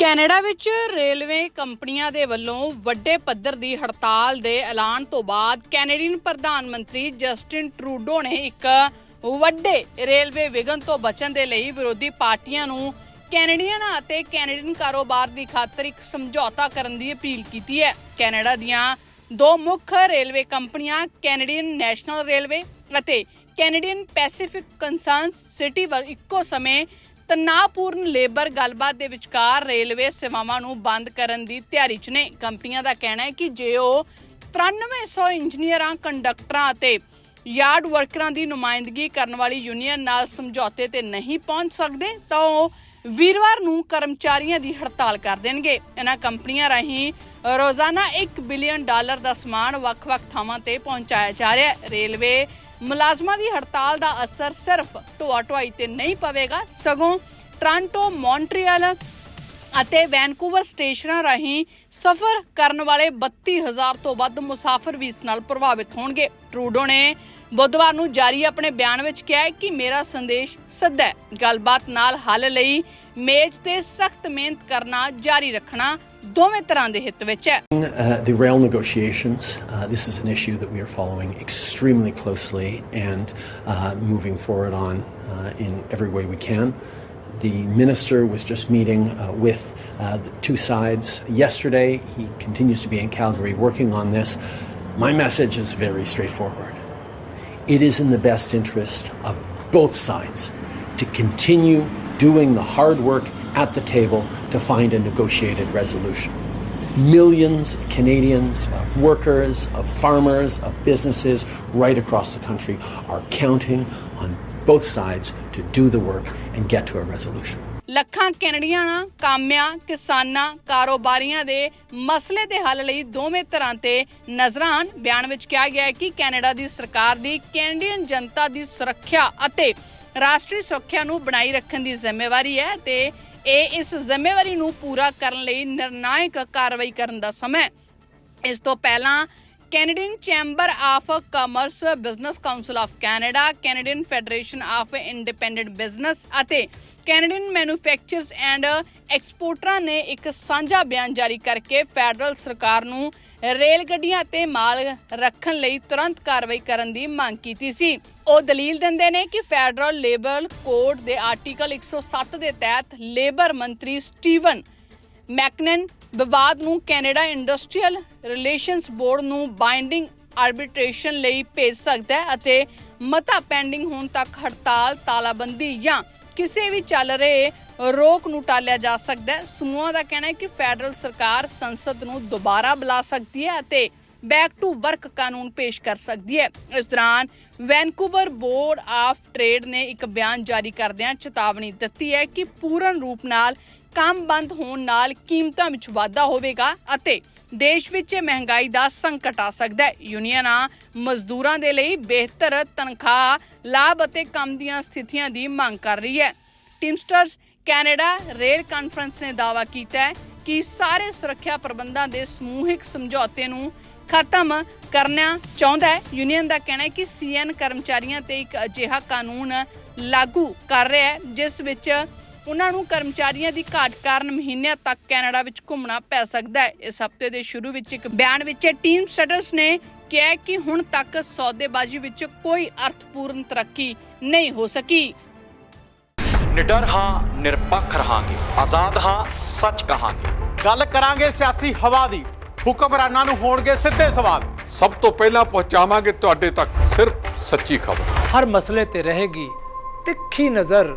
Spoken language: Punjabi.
ਕੈਨੇਡਾ ਵਿੱਚ ਰੇਲਵੇ ਕੰਪਨੀਆਂ ਦੇ ਵੱਲੋਂ ਵੱਡੇ ਪੱਧਰ ਦੀ ਹੜਤਾਲ ਦੇ ਐਲਾਨ ਤੋਂ ਬਾਅਦ ਕੈਨੇਡੀਅਨ ਪ੍ਰਧਾਨ ਮੰਤਰੀ ਜਸਟਿਨ ਟਰੂਡੋ ਨੇ ਇੱਕ ਵੱਡੇ ਰੇਲਵੇ ਵਿਘਨ ਤੋਂ ਬਚਣ ਦੇ ਲਈ ਵਿਰੋਧੀ ਪਾਰਟੀਆਂ ਨੂੰ ਕੈਨੇਡੀਅਨ ਅਤੇ ਕੈਨੇਡੀਅਨ ਕਾਰੋਬਾਰ ਦੀ ਖਾਤਰ ਇੱਕ ਸਮਝੌਤਾ ਕਰਨ ਦੀ ਅਪੀਲ ਕੀਤੀ ਹੈ। ਕੈਨੇਡਾ ਦੀਆਂ ਦੋ ਮੁੱਖ ਰੇਲਵੇ ਕੰਪਨੀਆਂ ਕੈਨੇਡੀਅਨ ਨੈਸ਼ਨਲ ਰੇਲਵੇ ਅਤੇ ਕੈਨੇਡੀਅਨ ਪੈਸੀਫਿਕ ਕੰਸਰਨਸ ਸਿਟੀ ਵੱਲ ਇੱਕੋ ਸਮੇਂ ਤਣਾਅਪੂਰਨ ਲੇਬਰ ਗੱਲਬਾਤ ਦੇ ਵਿਚਕਾਰ ਰੇਲਵੇ ਸੇਵਾਵਾਂ ਨੂੰ ਬੰਦ ਕਰਨ ਦੀ ਤਿਆਰੀ 'ਚ ਨੇ। ਕੰਪਨੀਆਂ ਦਾ ਕਹਿਣਾ ਹੈ ਕਿ ਜੇ ਉਹ 9300 ਇੰਜੀਨੀਅਰਾਂ, ਕੰਡਕਟਰਾਂ ਅਤੇ ਯਾਰਡ ਵਰਕਰਾਂ ਦੀ ਨੁਮਾਇੰਦਗੀ ਕਰਨ ਵਾਲੀ ਯੂਨੀਅਨ ਨਾਲ ਸਮਝੌਤੇ ਤੇ ਨਹੀਂ ਪਹੁੰਚ ਸਕਦੇ, ਤਾਂ ਉਹ ਵੀਰਵਾਰ ਨੂੰ ਕਰਮਚਾਰੀਆਂ ਦੀ ਹੜਤਾਲ ਕਰ ਦੇਣਗੇ। ਇਹਨਾਂ ਕੰਪਨੀਆਂ ਰਾਹੀਂ ਰੋਜ਼ਾਨਾ 1 ਬਿਲੀਅਨ ਡਾਲਰ ਦਾ ਸਮਾਨ ਵੱਖ-ਵੱਖ ਥਾਵਾਂ ਤੇ ਪਹੁੰਚਾਇਆ ਜਾ ਰਿਹਾ ਹੈ। ਰੇਲਵੇ ਮੁਲਾਜ਼ਮਾਂ ਦੀ ਹੜਤਾਲ ਦਾ ਅਸਰ ਸਿਰਫ ਢੋਆ ਢੁਆਈ ਤੇ ਨਹੀਂ ਪਵੇਗਾ। ਸਗੋਂ ਟ੍ਰਾਂਟੋ, ਮੌਂਟਰੀਅਲ ਅਤੇ ਵੈਨਕੂਵਰ ਸਟੇਸ਼ਨਾਂ ਰਾਹੀਂ ਸਫ਼ਰ ਕਰਨ ਵਾਲੇ 32000 ਤੋਂ ਵੱਧ ਮੁਸਾਫਰ ਵੀ ਇਸ ਨਾਲ ਪ੍ਰਭਾਵਿਤ ਹੋਣਗੇ। ਟਰੂਡੋ ਨੇ ਬੁੱਧਵਾਰ ਨੂੰ ਜਾਰੀ ਆਪਣੇ ਬਿਆਨ ਵਿੱਚ ਕਿਹਾ ਹੈ ਕਿ ਮੇਰਾ ਸੰਦੇਸ਼ ਸਿੱਧਾ ਹੈ। ਗੱਲਬਾਤ ਨਾਲ ਹੱਲ ਲਈ ਮੇਜ਼ ਤੇ ਸਖਤ ਮਿਹਨਤ ਕਰਨਾ ਜਾਰੀ ਰੱਖਣਾ ਦੋਵੇਂ ਤਰ੍ਹਾਂ ਦੇ ਹਿੱਤ ਵਿੱਚ ਹੈ Uh, the rail negotiations, uh, this is an issue that we are following extremely closely and uh, moving forward on uh, in every way we can. The minister was just meeting uh, with uh, the two sides yesterday. He continues to be in Calgary working on this. My message is very straightforward. It is in the best interest of both sides to continue doing the hard work at the table to find a negotiated resolution. Millions of Canadians, of workers, of farmers, of businesses right across the country are counting on both sides to do the work and get to a resolution. ਲੱਖਾਂ ਕੈਨੇਡੀਅਨਾਂ ਕਾਮਿਆਂ ਕਿਸਾਨਾਂ ਕਾਰੋਬਾਰੀਆਂ ਦੇ ਮਸਲੇ ਦੇ ਹੱਲ ਲਈ ਦੋਵੇਂ ਤਰ੍ਹਾਂ ਤੇ ਨਜ਼ਰਾਨ ਬਿਆਨ ਵਿੱਚ ਕਿਹਾ ਗਿਆ ਹੈ ਕਿ ਕੈਨੇਡਾ ਦੀ ਸਰਕਾਰ ਦੀ ਕੈਨੇਡੀਅਨ ਜਨਤਾ ਦੀ ਸੁਰੱਖਿਆ ਅਤੇ ਰਾਸ਼ਟਰੀ ਸੁਰੱਖਿਆ ਨੂੰ ਬਣਾਈ ਰੱਖਣ ਦੀ ਜ਼ਿੰਮੇਵਾਰੀ ਹੈ ਤੇ ਇਹ ਇਸ ਜ਼ਿੰਮੇਵਾਰੀ ਨੂੰ ਪੂਰਾ ਕਰਨ ਲਈ ਨਿਰਣਾਇਕ ਕਾਰਵਾਈ ਕਰਨ ਦਾ ਸਮਾਂ ਇਸ ਤੋਂ ਪਹਿਲਾਂ Canadian chamber of commerce business council of Canada Canadian federation of independent business ਅਤੇ ਕੈਨੇਡੀਅਨ ਮੈਨੂਫੈਕਚਰਰਸ ਐਂਡ ਐਕਸਪੋਰਟਰਾਂ ਨੇ ਇੱਕ ਸਾਂਝਾ ਬਿਆਨ ਜਾਰੀ ਕਰਕੇ ਫੈਡਰਲ ਸਰਕਾਰ ਨੂੰ ਰੇਲ ਗੱਡੀਆਂ ਤੇ ਮਾਲ ਰੱਖਣ ਲਈ ਤੁਰੰਤ ਕਾਰਵਾਈ ਕਰਨ ਦੀ ਮੰਗ ਕੀਤੀ ਸੀ। ਉਹ ਦਲੀਲ ਦਿੰਦੇ ਨੇ ਕਿ ਫੈਡਰਲ ਲੇਬਰ ਕੋਡ ਦੇ ਆਰਟੀਕਲ 107 ਦੇ ਤਹਿਤ ਲੇਬਰ ਮੰਤਰੀ ਸਟੀਵਨ ਮੈਕਨਨ ਵਿਵਾਦ ਨੂੰ ਕੈਨੇਡਾ ਇੰਡਸਟਰੀਅਲ ਰਿਲੇਸ਼ਨਸ ਬੋਰਡ ਨੂੰ ਬਾਈਂਡਿੰਗ ਆਰਬਿਟ੍ਰੇਸ਼ਨ ਲਈ ਭੇਜ ਸਕਦਾ ਹੈ ਅਤੇ ਮਤਾ ਪੈਂਡਿੰਗ ਹੋਣ ਤੱਕ ਹੜਤਾਲ, ਤਾਲਾਬੰਦੀ ਜਾਂ ਕਿਸੇ ਵੀ ਚੱਲ ਰਹੇ ਰੋਕ ਨੂੰ ਟਾਲਿਆ ਜਾ ਸਕਦਾ ਹੈ। ਸਮੂਹਾਂ ਦਾ ਕਹਿਣਾ ਹੈ ਕਿ ਫੈਡਰਲ ਸਰਕਾਰ ਸੰਸਦ ਨੂੰ ਦੁਬਾਰਾ ਬੁਲਾ ਸਕਦੀ ਹੈ ਅਤੇ ਬੈਕ ਟੂ ਵਰਕ ਕਾਨੂੰਨ ਪੇਸ਼ ਕਰ ਸਕਦੀ ਹੈ। ਇਸ ਦੌਰਾਨ ਵੈਨਕੂਵਰ ਬੋਰਡ ਆਫ ਟ੍ਰੇਡ ਨੇ ਇੱਕ ਬਿਆਨ ਜਾਰੀ ਕਰਦਿਆਂ ਚੇਤਾਵਨੀ ਦਿੱਤੀ ਹੈ ਕਿ ਪੂਰਨ ਰੂਪ ਨਾਲ ਕੰਮ ਬੰਦ ਹੋਣ ਨਾਲ ਕੀਮਤਾਂ ਵਿੱਚ ਵਾਧਾ ਹੋਵੇਗਾ ਅਤੇ ਦੇਸ਼ ਵਿੱਚ ਮਹਿੰਗਾਈ ਦਾ ਸੰਕਟ ਆ ਸਕਦਾ ਹੈ। ਯੂਨੀਅਨਾਂ ਮਜ਼ਦੂਰਾਂ ਦੇ ਲਈ ਬਿਹਤਰ ਤਨਖਾਹ, ਲਾਭ ਅਤੇ ਕੰਮ ਦੀਆਂ ਸਥਿਤੀਆਂ ਦੀ ਮੰਗ ਕਰ ਰਹੀ ਹੈ। ਟੀਮਸਟਰਸ ਕੈਨੇਡਾ ਰੇਲ ਕਾਨਫਰੰਸ ਨੇ ਦਾਅਵਾ ਕੀਤਾ ਹੈ ਕਿ ਸਾਰੇ ਸੁਰੱਖਿਆ ਪ੍ਰਬੰਧਾਂ ਦੇ ਸਮੂਹਿਕ ਸਮਝੌਤੇ ਨੂੰ ਖਤਮ ਕਰਨਾ ਚਾਹੁੰਦਾ ਹੈ। ਯੂਨੀਅਨ ਦਾ ਕਹਿਣਾ ਹੈ ਕਿ ਸੀਐਨ ਕਰਮਚਾਰੀਆਂ ਤੇ ਇੱਕ ਅਜਿਹਾ ਕਾਨੂੰਨ ਲਾਗੂ ਕਰ ਰਿਹਾ ਹੈ, ਜਿਸ ਵਿੱਚ ਉਹਨਾਂ ਨੂੰ ਕਰਮਚਾਰੀਆਂ ਦੀ ਘਾਟ ਕਾਰਨ ਮਹੀਨਿਆਂ ਤੱਕ ਕੈਨੇਡਾ ਵਿੱਚ ਘੁੰਮਣਾ ਪੈ ਸਕਦਾ ਹੈ। ਇਸ ਹਫ਼ਤੇ ਦੇ ਸ਼ੁਰੂ ਵਿੱਚ ਇੱਕ ਬਿਆਨ ਵਿੱਚ ਟੀਮ ਸਟੇਟਸ ਨੇ ਕਿਹਾ ਕਿ ਹੁਣ ਤੱਕ ਸੌਦੇਬਾਜ਼ੀ ਵਿੱਚ ਕੋਈ ਅਰਥਪੂਰਨ ਤਰੱਕੀ ਨਹੀਂ ਹੋ ਸਕੀ। ਨਿਡਰ ਹਾਂ ਨਿਰਪੱਖ ਰਹਾਂਗੇ। ਆਜ਼ਾਦ ਹਾਂ ਸੱਚ ਕਹਾਂਗੇ। ਗੱਲ ਕਰਾਂਗੇ ਸਿਆਸੀ ਹਵਾ ਦੀ। ਹੁਕਮਰਾਨਾਂ ਨੂੰ ਹੋਣਗੇ ਸਿੱਧੇ ਸਵਾਲ। ਸਭ ਤੋਂ ਪਹਿਲਾਂ ਪਹੁੰਚਾਵਾਂਗੇ ਤੁਹਾਡੇ ਤੱਕ ਸਿਰਫ ਸੱਚੀ ਖਬਰ। ਹਰ ਮਸਲੇ ਤੇ ਰਹੇਗੀ ਤਿੱਖੀ ਨਜ਼ਰ।